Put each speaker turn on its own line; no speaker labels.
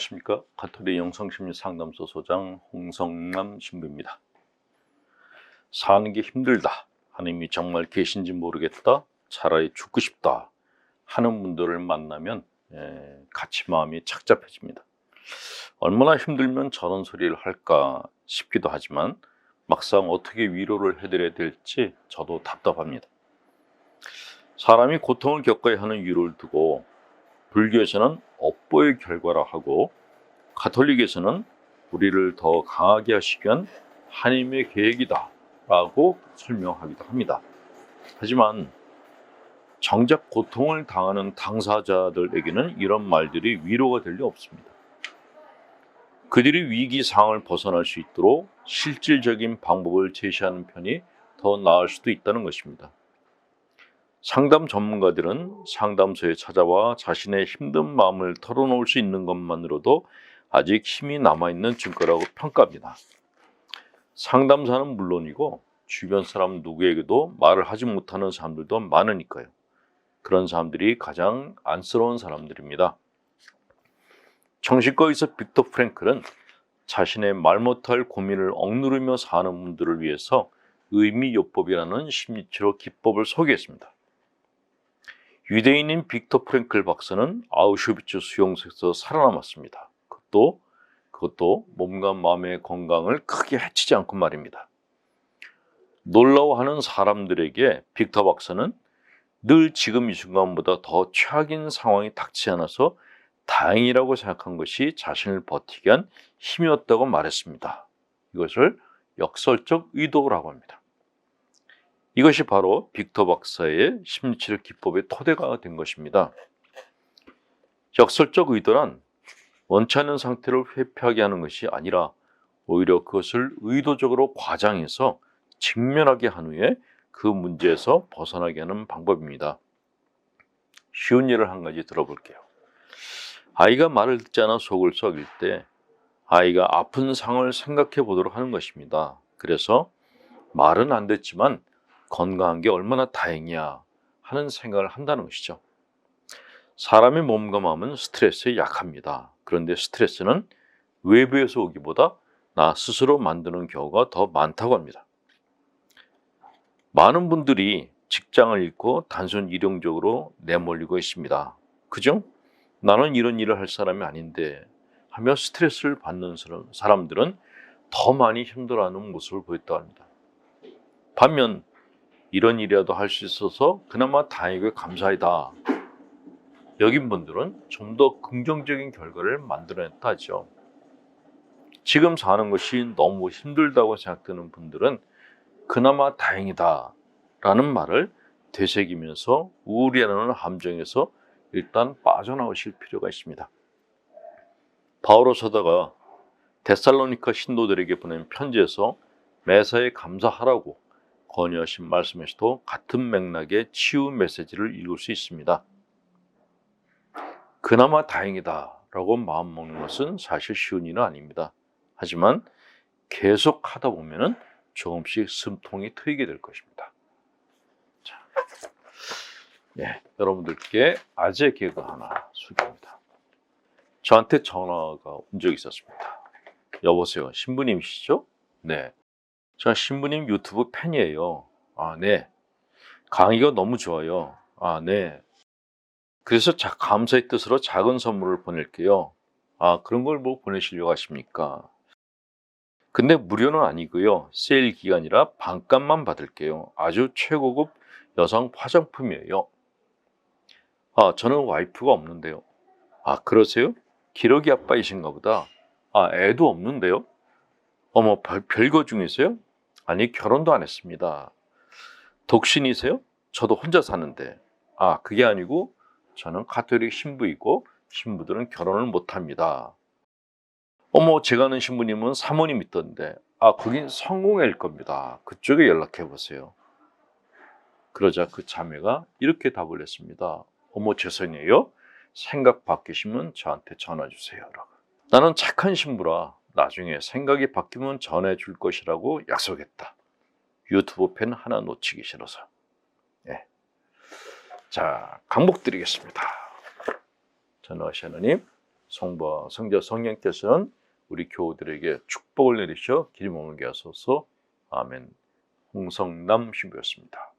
안녕하십니까 가톨릭 영성심리 상담소 소장 홍성남 신부입니다. 사는 게 힘들다 하나님이 정말 계신지 모르겠다 차라리 죽고 싶다 하는 분들을 만나면 에, 같이 마음이 착잡해집니다. 얼마나 힘들면 저런 소리를 할까 싶기도 하지만 막상 어떻게 위로를 해드려야 될지 저도 답답합니다. 사람이 고통을 겪어야 하는 이유를 두고 불교에서는 업보의 결과라 하고 가톨릭에서는 우리를 더 강하게 하시기 위한 하나님의 계획이다 라고 설명하기도 합니다. 하지만 정작 고통을 당하는 당사자들에게는 이런 말들이 위로가 될 리 없습니다. 그들이 위기 상황을 벗어날 수 있도록 실질적인 방법을 제시하는 편이 더 나을 수도 있다는 것입니다. 상담 전문가들은 상담소에 찾아와 자신의 힘든 마음을 털어놓을 수 있는 것만으로도 아직 힘이 남아있는 증거라고 평가합니다. 상담사는 물론이고 주변 사람 누구에게도 말을 하지 못하는 사람들도 많으니까요. 그런 사람들이 가장 안쓰러운 사람들입니다. 정신과의사 빅터 프랭클은 자신의 말 못할 고민을 억누르며 사는 분들을 위해서 의미요법이라는 심리치료 기법을 소개했습니다. 유대인인 빅터 프랭클 박사는 아우슈비츠 수용소에서 살아남았습니다. 그것도 그것도 몸과 마음의 건강을 크게 해치지 않고 말입니다. 놀라워하는 사람들에게 빅터 박사는 늘 지금 이 순간보다 더 최악인 상황이 닥치지 않아서 다행이라고 생각한 것이 자신을 버티게 한 힘이었다고 말했습니다. 이것을 역설적 의도라고 합니다. 이것이 바로 빅터 박사의 심리치료 기법의 토대가 된 것입니다. 역설적 의도란 원치 않는 상태를 회피하게 하는 것이 아니라 오히려 그것을 의도적으로 과장해서 직면하게 한 후에 그 문제에서 벗어나게 하는 방법입니다. 쉬운 예를 한 가지 들어볼게요. 아이가 말을 듣지 않아 속을 썩일 때 아이가 아픈 상을 생각해 보도록 하는 것입니다. 그래서 말은 안 됐지만 건강한 게 얼마나 다행이야 하는 생각을 한다는 것이죠. 사람의 몸과 마음은 스트레스에 약합니다. 그런데 스트레스는 외부에서 오기보다 나 스스로 만드는 경우가 더 많다고 합니다. 많은 분들이 직장을 잃고 단순 일용적으로 내몰리고 있습니다. 그죠? 나는 이런 일을 할 사람이 아닌데 하며 스트레스를 받는 사람들은 더 많이 힘들어하는 모습을 보였다고 합니다. 반면 이런 일이라도 할 수 있어서 그나마 다행이고 감사이다. 여긴 분들은 좀 더 긍정적인 결과를 만들어냈다 하죠. 지금 사는 것이 너무 힘들다고 생각되는 분들은 그나마 다행이다 라는 말을 되새기면서 우울이라는 함정에서 일단 빠져나오실 필요가 있습니다. 바오로 서다가 데살로니카 신도들에게 보낸 편지에서 매사에 감사하라고 권유하신 말씀에서도 같은 맥락의 치유 메시지를 읽을 수 있습니다. 그나마 다행이다 라고 마음먹는 것은 사실 쉬운 일은 아닙니다. 하지만 계속 하다 보면 조금씩 숨통이 트이게 될 것입니다. 자, 예, 여러분들께 아재 개그 하나 소개합니다. 저한테 전화가 온 적이 있었습니다. 여보세요, 신부님이시죠? 네. 제가 신부님 유튜브 팬이에요. 아, 네. 강의가 너무 좋아요. 아, 네. 그래서 자, 감사의 뜻으로 작은 선물을 보낼게요. 아, 그런 걸 뭐 보내시려고 하십니까? 근데 무료는 아니고요. 세일 기간이라 반값만 받을게요. 아주 최고급 여성 화장품이에요. 아, 저는 와이프가 없는데요. 아, 그러세요? 기러기 아빠이신가 보다. 아, 애도 없는데요? 어머, 별, 별거 중이세요? 아니, 결혼도 안 했습니다. 독신이세요? 저도 혼자 사는데. 아, 그게 아니고 저는 가톨릭 신부이고 신부들은 결혼을 못 합니다. 어머, 제가 아는 신부님은 사모님 있던데. 아, 거긴 성공일 겁니다. 그쪽에 연락해 보세요. 그러자 그 자매가 이렇게 답을 했습니다. 어머, 죄송해요. 생각 바뀌시면 저한테 전화 주세요. 나는 착한 신부라 나중에 생각이 바뀌면 전해 줄 것이라고 약속했다. 유튜브 팬 하나 놓치기 싫어서. 예. 자, 강복 드리겠습니다. 전하시 하나님, 성부 성자 성령께서는 우리 교우들에게 축복을 내리셔 기름 부음을 하소서 아멘 홍성남 신부였습니다.